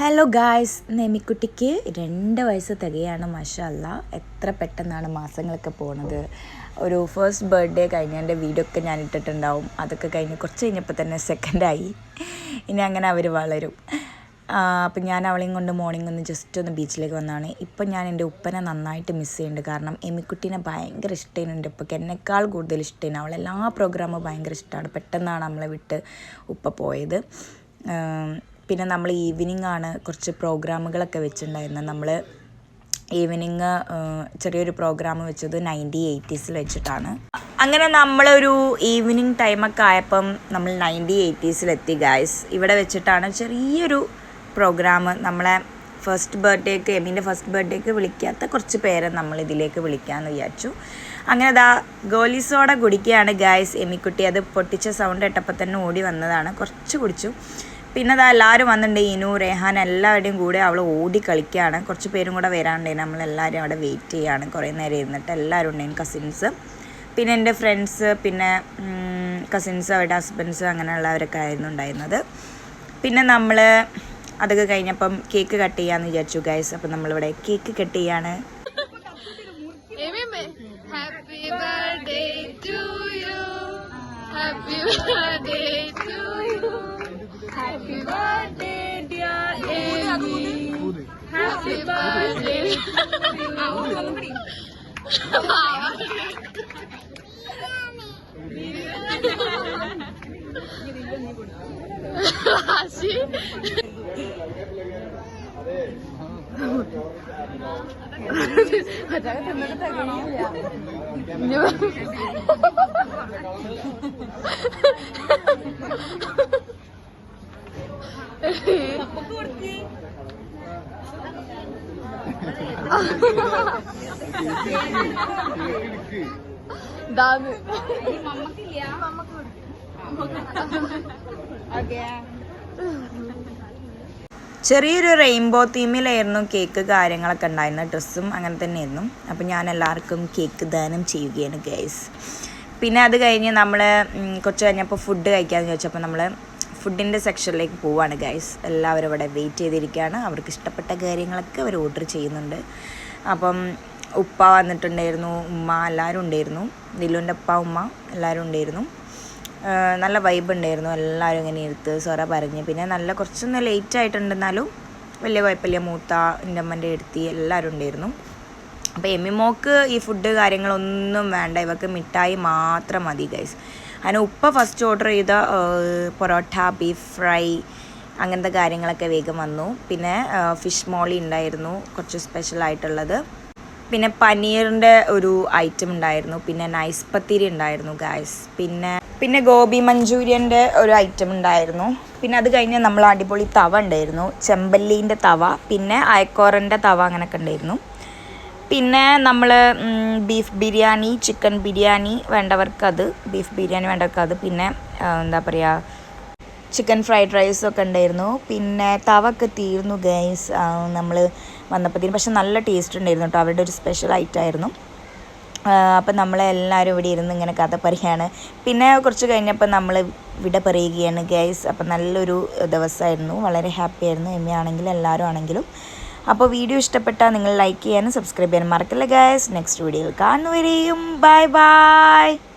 Hello guys നെമിക്കുട്ടിക്ക് രണ്ട് വയസ്സ് തികയാണ് മഷല്ല എത്ര പെട്ടെന്നാണ് മാസങ്ങളൊക്കെ പോണത്. ഒരു ഫസ്റ്റ് ബർത്ത്ഡേ കഴിഞ്ഞതിന്റെ വീഡിയോ ഒക്കെ ഞാൻ ഇട്ടിട്ടുണ്ടാവും അതൊക്കെ കഴിഞ്ഞ് കുറച്ച് കഴിഞ്ഞപ്പോൾ തന്നെ സെക്കൻഡായി ഇനി അങ്ങനെ അവർ വളരും. അപ്പം ഞാൻ അവളെയും കൊണ്ട് മോർണിംഗ് ഒന്ന് ജസ്റ്റ് ഒന്ന് ബീച്ചിലേക്ക് വന്നതാണ് ഇപ്പം ഞാൻ എന്റെ ഉപ്പനെ നന്നായിട്ട് മിസ് ചെയ്യുന്നുണ്ട് കാരണം എമിക്കുട്ടീനെ ഭയങ്കര ഇഷ്ടമാണ് എന്റെ ഉപ്പയ്ക്ക് എന്നെക്കാൾ കൂടുതൽ ഇഷ്ടമാണ് അവളെല്ലാ പ്രോഗ്രാമും ഭയങ്കര ഇഷ്ടമാണ് പെട്ടെന്നാണ് നമ്മളെ വിട്ട് ഉപ്പ പോയത്. പിന്നെ നമ്മൾ ഈവനിങ് ആണ് കുറച്ച് പ്രോഗ്രാമുകളൊക്കെ വെച്ചിട്ടുണ്ടായിരുന്നത്. നമ്മൾ ഈവനിങ് ചെറിയൊരു പ്രോഗ്രാം വെച്ചത് നയന്റി എയ്റ്റീസിൽ വെച്ചിട്ടാണ്. അങ്ങനെ നമ്മളൊരു ഈവനിങ് ടൈമൊക്കെ ആയപ്പം നമ്മൾ നയന്റി എയ്റ്റീസിലെത്തി ഗായ്സ് ഇവിടെ വെച്ചിട്ടാണ് ചെറിയൊരു പ്രോഗ്രാം നമ്മളെ ഫസ്റ്റ് ബർത്ത്ഡേക്ക് എമീന്റെ ഫസ്റ്റ് ബർത്ത്ഡേക്ക് വിളിക്കാത്ത കുറച്ച് പേരെ നമ്മൾ ഇതിലേക്ക് വിളിക്കാമെന്ന് വിചാരിച്ചു. അങ്ങനെ ദാ ഗോലീസോടെ കുടിക്കുകയാണ് ഗായ്സ് എമിക്കുട്ടി അത് പൊട്ടിച്ച സൗണ്ട് ഇട്ടപ്പോൾ തന്നെ ഓടി വന്നതാണ്. കുറച്ച് കുടിച്ചു. പിന്നെ അതാ എല്ലാവരും വന്നിട്ടുണ്ട് ഇനു റെഹാൻ എല്ലാവരുടെയും കൂടെ അവൾ ഓടി കളിക്കുകയാണ് കുറച്ച് പേരും കൂടെ വരാനുണ്ടായിരുന്നു. നമ്മളെല്ലാവരും അവിടെ വെയിറ്റ് ചെയ്യുകയാണ് കുറേ നേരം ഇരുന്നിട്ട് എല്ലാവരും ഉണ്ടായിരുന്നു കസിൻസ് പിന്നെ എന്റെ ഫ്രണ്ട്സ് പിന്നെ കസിൻസ് അവരുടെ ഹസ്ബൻഡ്സ് അങ്ങനെയുള്ളവരൊക്കെ ആയിരുന്നു ഉണ്ടായിരുന്നത്. പിന്നെ നമ്മൾ അതൊക്കെ കഴിഞ്ഞപ്പം കേക്ക് കട്ട് ചെയ്യാമെന്ന് വിചാരിച്ചു ഗൈസ് അപ്പം നമ്മളിവിടെ കേക്ക് കട്ട് ചെയ്യാണ്. Happy birthday to you happy birthday to. Happy birthday dear Amy. Happy birthday. Happy Acaba tendré que ella. Yo... ചെറിയൊരു റെയിൻബോ തീമിലായിരുന്നു കേക്ക് കാര്യങ്ങളൊക്കെ ഉണ്ടായിരുന്നത്. ഡ്രസ്സും അങ്ങനെ തന്നെയായിരുന്നു. അപ്പം ഞാൻ എല്ലാവർക്കും കേക്ക് ദാനം ചെയ്യുകയാണ് ഗൈസ് പിന്നെ അത് കഴിഞ്ഞ് നമ്മൾ കുറച്ച് കഴിഞ്ഞപ്പോൾ ഫുഡ് കഴിക്കാമെന്ന് ചോദിച്ചപ്പോൾ നമ്മൾ ഫുഡിന്റെ സെക്ഷനിലേക്ക് പോവാണ് ഗൈസ് എല്ലാവരും ഇവിടെ വെയിറ്റ് ചെയ്തിരിക്കുകയാണ്. അവർക്ക് ഇഷ്ടപ്പെട്ട കാര്യങ്ങളൊക്കെ അവർ ഓർഡർ ചെയ്യുന്നുണ്ട്. അപ്പം ഉപ്പ വന്നിട്ടുണ്ടായിരുന്നു ഉമ്മ എല്ലാവരും ഉണ്ടായിരുന്നു. ദിലുന്റെ ഉപ്പ ഉമ്മ എല്ലാവരും ഉണ്ടായിരുന്നു. നല്ല വൈബ് ഉണ്ടായിരുന്നു. എല്ലാവരും ഇങ്ങനെ എടുത്ത് സൊറ പറഞ്ഞ്. പിന്നെ നല്ല കുറച്ചൊന്ന് ലേറ്റ് ആയിട്ടുണ്ടെന്നാലും വലിയ കുഴപ്പമില്ല. മൂത്ത എന്റെ അമ്മന്റെ എടുത്തി എല്ലാവരും ഉണ്ടായിരുന്നു. അപ്പോൾ എമ്മിമോക്ക് ഈ ഫുഡ് കാര്യങ്ങളൊന്നും വേണ്ട. ഇവർക്ക് മിഠായി മാത്രം മതി ഗൈസ് അതിന് ഉപ്പ ഫസ്റ്റ് ഓർഡർ ചെയ്ത പൊറോട്ട ബീഫ് ഫ്രൈ അങ്ങനത്തെ കാര്യങ്ങളൊക്കെ വേഗം വന്നു. പിന്നെ ഫിഷ് മോളി ഉണ്ടായിരുന്നു കുറച്ച് സ്പെഷ്യൽ ആയിട്ടുള്ളത്. പിന്നെ പനീറിന്റെ ഒരു ഐറ്റം ഉണ്ടായിരുന്നു പിന്നെ നൈസ് പത്തിരി ഉണ്ടായിരുന്നു ഗായ്സ് പിന്നെ പിന്നെ ഗോബി മഞ്ചൂരിയന്റെ ഒരു ഐറ്റം ഉണ്ടായിരുന്നു. പിന്നെ അത് കഴിഞ്ഞ് നമ്മൾ അടിപൊളി തവ ഉണ്ടായിരുന്നു ചെമ്പല്ലീന്റെ തവ പിന്നെ അയക്കോറന്റെ തവ അങ്ങനെയൊക്കെ ഉണ്ടായിരുന്നു. പിന്നെ നമ്മൾ ബീഫ് ബിരിയാണി ചിക്കൻ ബിരിയാണി വേണ്ടവർക്ക് അത് ബീഫ് ബിരിയാണി വേണ്ടവർക്ക് അത് പിന്നെ എന്താ പറയുക ചിക്കൻ ഫ്രൈഡ് റൈസ് ഒക്കെ ഉണ്ടായിരുന്നു. പിന്നെ തവൊക്കെ തീർന്നു ഗൈസ് നമ്മൾ വന്നപ്പോഴത്തേനും പക്ഷെ നല്ല ടേസ്റ്റ് ഉണ്ടായിരുന്നു കേട്ടോ അവരുടെ ഒരു സ്പെഷ്യൽ ഐറ്റം ആയിരുന്നു. അപ്പം നമ്മളെല്ലാവരും ഇവിടെ ഇരുന്ന് ഇങ്ങനെ കഥ പറയുകയാണ് പിന്നെ കുറച്ച് കഴിഞ്ഞപ്പോൾ നമ്മൾ വിട പറയുകയാണ് ഗൈസ്. അപ്പം നല്ലൊരു ദിവസമായിരുന്നു വളരെ ഹാപ്പി ആയിരുന്നു. എമ്മ ആണെങ്കിലും എല്ലാവരും ആണെങ്കിലും. അപ്പോൾ വീഡിയോ ഇഷ്ടപ്പെട്ടാൽ നിങ്ങൾ ലൈക്ക് ചെയ്യാനും സബ്സ്ക്രൈബ് ചെയ്യാനും മറക്കില്ല ഗായസ് നെക്സ്റ്റ് വീഡിയോയിൽ കാണുന്നവരെയും ബൈ ബൈ